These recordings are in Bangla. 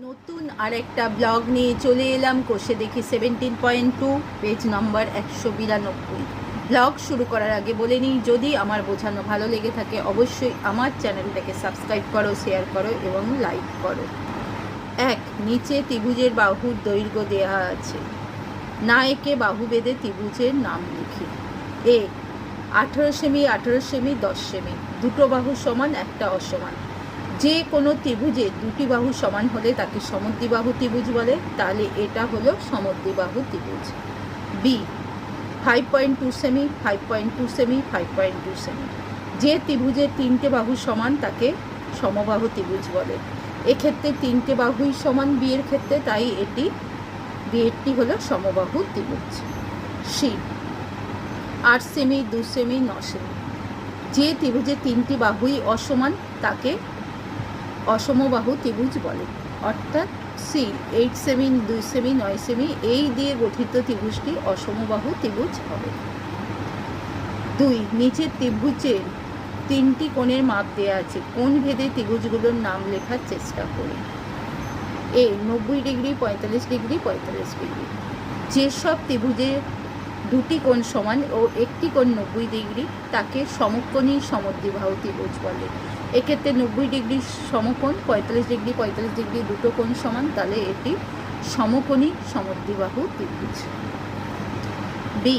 নতুন আরেকটা ব্লগ নিয়ে চলে এলাম। কোষে দেখি seventeen point two page number একশো বিরানব্বই। ব্লগ শুরু করার আগে বলে নিই, যদি আমার বোঝানো ভালো লেগে থাকে, অবশ্যই আমার চ্যানেলটাকে সাবস্ক্রাইব করো শেয়ার করো এবং লাইক করো। এক, নিচে ত্রিভুজের বাহুর দৈর্ঘ্য দেয়া আছে। না একে বাহু বেঁধে ত্রিভুজের নাম লিখি। এ, আঠেরো সেমি আঠেরো সেমি, দশ সেমি। দুটো বাহু সমান, একটা অসমান। যে কোনো ত্রিভুজে দুটি বাহু সমান হলে তাকে সমদ্বিবাহু ত্রিভুজ বলে। তাহলে এটা হলো সমদ্বিবাহু ত্রিভুজ। বি ফাইভ পয়েন্ট টু সেমি ফাইভ পয়েন্ট টু সেমি ফাইভ পয়েন্ট টু সেমি যে ত্রিভুজের তিনটে বাহু সমান, তাকে সমবাহু ত্রিভুজ বলে। এক্ষেত্রে তিনটে বাহুই সমান বিয়ের ক্ষেত্রে, তাই এটি বিয়েরটি হলো সমবাহু ত্রিভুজ। সি আট সেমি দু সেমি ন সেমি যে ত্রিভুজের তিনটি বাহুই অসমান, তাকে অসমবাহু ত্রিভুজ বলে। অর্থাৎ সি, এইট সেমি, দুই সেমি, নয় সেমি, এই দিয়ে গঠিত ত্রিভুজটি অসমবাহু ত্রিভুজ হবে। দুই, নিচের ত্রিভুজের তিনটি কোণের মাপ দেওয়া আছে। কোণ ভেদে ত্রিভুজগুলোর নাম লেখার চেষ্টা করি। এ, নব্বই ডিগ্রি, পঁয়তাল্লিশ ডিগ্রি পঁয়তাল্লিশ ডিগ্রি। যেসব ত্রিভুজের দুটি কোণ সমান ও একটি কোণ নব্বই ডিগ্রি, তাকে সমকোণী সমদ্বিবাহু ত্রিভুজ বলে। এক্ষেত্রে নব্বই ডিগ্রি সমকোণ, পঁয়তাল্লিশ ডিগ্রি পঁয়তাল্লিশ ডিগ্রি দুটো কোণ সমান, তাহলে এটি সমকোণী সমদ্বিবাহু ত্রিভুজ। বি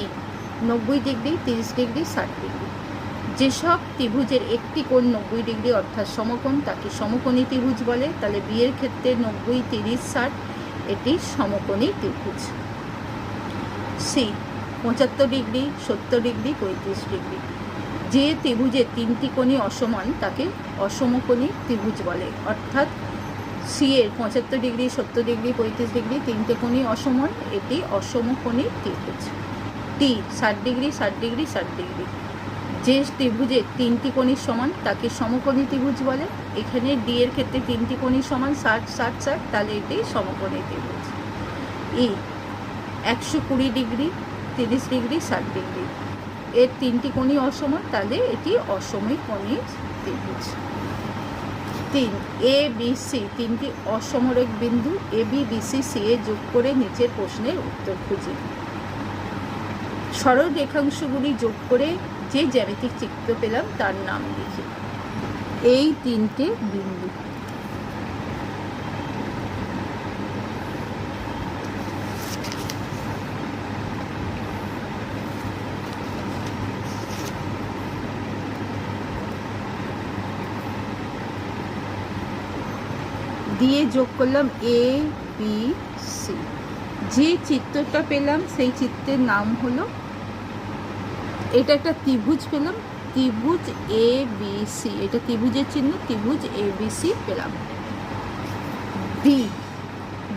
নব্বই ডিগ্রি, তিরিশ ডিগ্রি, ষাট ডিগ্রি। যেসব ত্রিভুজের একটি কোণ নব্বই ডিগ্রি অর্থাৎ সমকোণ, তাকে সমকোণী ত্রিভুজ বলে। তাহলে বিয়ের ক্ষেত্রে নব্বই, তিরিশ, ষাট, এটি সমকোণী ত্রিভুজ। সি পঁচাত্তর ডিগ্রি, সত্তর ডিগ্রি, পঁয়ত্রিশ ডিগ্রি। যে ত্রিভুজের তিনটি কোণই অসমান, তাকে অসমকোণী ত্রিভুজ বলে। অর্থাৎ সি এর পঁচাত্তর ডিগ্রি, সত্তর ডিগ্রি, পঁয়ত্রিশ ডিগ্রি তিনটে কোণই অসমান, এটি অসমকোণী ত্রিভুজ। টি ষাট ডিগ্রি ষাট ডিগ্রি ষাট ডিগ্রি। যে ত্রিভুজের তিনটি কোণই সমান, তাকে সমকোণী ত্রিভুজ বলে। এখানে ডি এর ক্ষেত্রে তিনটি কোণই সমান, ষাট ষাট ষাট, তাহলে এটি সমকোণী ত্রিভুজ। ই একশো কুড়ি ডিগ্রি, তিরিশ ডিগ্রি, ষাট ডিগ্রি। এর তিনটি কোণই অসমান, তাহলে এটি অসমী কোণী ত্রিভুজ তিন এ বি সি তিনটি অসমরেখ বিন্দু A B B C C A যোগ করে নিচের প্রশ্নের উত্তর খুঁজি। সরল রেখাংশগুলি যোগ করে যে জ্যামিতিক চিত্র পেলাম তার নাম লিখি। এই তিনটে বিন্দু। দিয়ে যোগ করলাম এ বি সি যে চিত্রটা পেলাম, সেই চিত্রের নাম হলো, এটা একটা ত্রিভুজ পেলাম, ত্রিভুজ এ বি সি এটা ত্রিভুজের চিহ্ন, ত্রিভুজ এ বি সি পেলাম। বি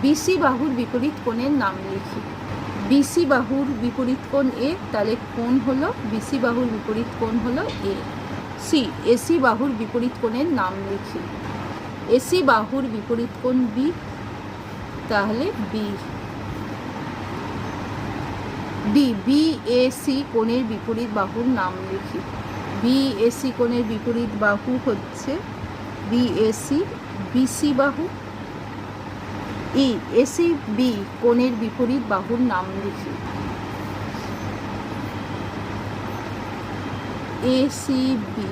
বিসি বাহুর বিপরীত কোণের নাম লিখি। বিসি বাহুর বিপরীত কোণ এ তাহলে কোণ হলো বিসি বাহুর বিপরীত কোণ হলো এ সি এসি বাহুর বিপরীত কোণের নাম লিখি। এসি বাহুর বিপরীত কোণ বি তাহলে B B B A C কোণের বিপরীত বাহুর নাম লিখি। বি এসি কোণের বিপরীত বাহু হচ্ছে বি এসি বিসি বাহু। ই এসি বি কোণের বিপরীত বাহুর নাম লিখি। এসি বি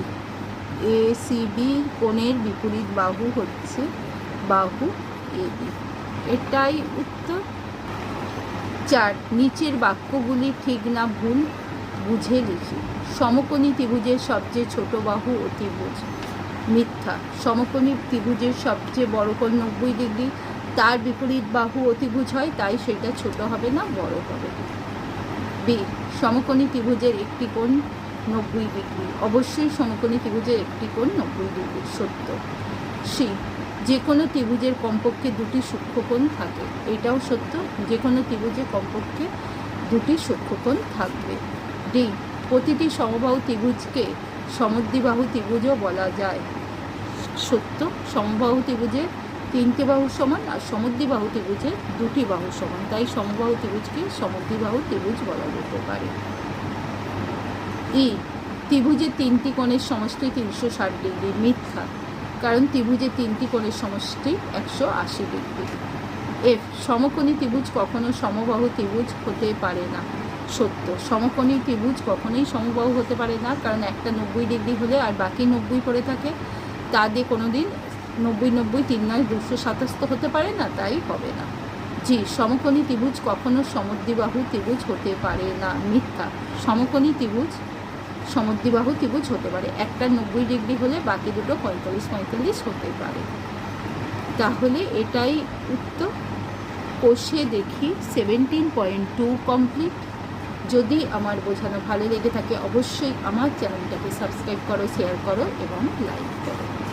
এসিবি কোণের বিপরীত বাহু হচ্ছে বাহু এবি এটাই উত্তর। চার, নিচের বাক্যগুলি ঠিক না ভুল, বুঝে লিখি। সমকোণী ত্রিভুজের সবচেয়ে ছোট বাহু অতিভুজ মিথ্যা, সমকোণী ত্রিভুজের সবচেয়ে বড় কোণ নব্বই ডিগ্রি। তার বিপরীত বাহু অতিভুজ হয়, তাই সেটা ছোট হবে না, বড় হবে। বি, সমকোণী ত্রিভুজের একটি কোণ নব্বই ডিগ্রি। অবশ্যই সমকোণী ত্রিভুজের একটি কোণ নব্বই ডিগ্রি, সত্য। সি যে কোনো ত্রিভুজের কমপক্ষে দুটি সূক্ষ্মকোণ থাকে। এটাও সত্য যে কোনো ত্রিভুজে কমপক্ষে দুটি সূক্ষ্মকোণ থাকবে। ডি, প্রতিটি সমবাহু ত্রিভুজকে সমদ্বিবাহু ত্রিভুজও বলা যায়। সত্য, সমবাহু ত্রিভুজে তিনটে বাহু সমান আর সমদ্বিবাহু ত্রিভুজে দুটি বাহু সমান। তাই সমবাহু ত্রিভুজকে সমদ্বিবাহু ত্রিভুজ বলা যেতে পারে। ই ত্রিভুজের তিনটি কোণের সমষ্টি তিনশো ষাট ডিগ্রি মিথ্যা, কারণ ত্রিভুজের তিনটি কোণের সমষ্টি একশো আশি ডিগ্রি। এফ, সমকোণী ত্রিভুজ কখনো সমবাহু ত্রিভুজ হতে পারে না। সত্য, সমকোণী ত্রিভুজ কখনোই সমবাহু হতে পারে না, কারণ একটা নব্বই ডিগ্রি হলে আর বাকি নব্বই পড়ে থাকে। তা দিয়ে কোনো দিন নব্বই নব্বই তিন নয় দুশো সাতাশ তো হতে পারে না, তাই হবে না। জি, সমকোণী ত্রিভুজ কখনো সমদ্বিবাহু ত্রিভুজ হতে পারে না, মিথ্যা। সমকোণী ত্রিভুজ সমদ্বিবাহু ত্রিভুজ হতে পারে। একটা নব্বই ডিগ্রি হলে বাকি দুটো পঁয়তাল্লিশ পঁয়তাল্লিশ হতে পারে। তাহলে এটাই উত্তর। কষে দেখি। সেভেন্টিন পয়েন্ট টু কমপ্লিট যদি আমার বোঝানো ভালো লেগে থাকে, অবশ্যই আমার চ্যানেলটাকে সাবস্ক্রাইব করো শেয়ার করো, এবং লাইক করো।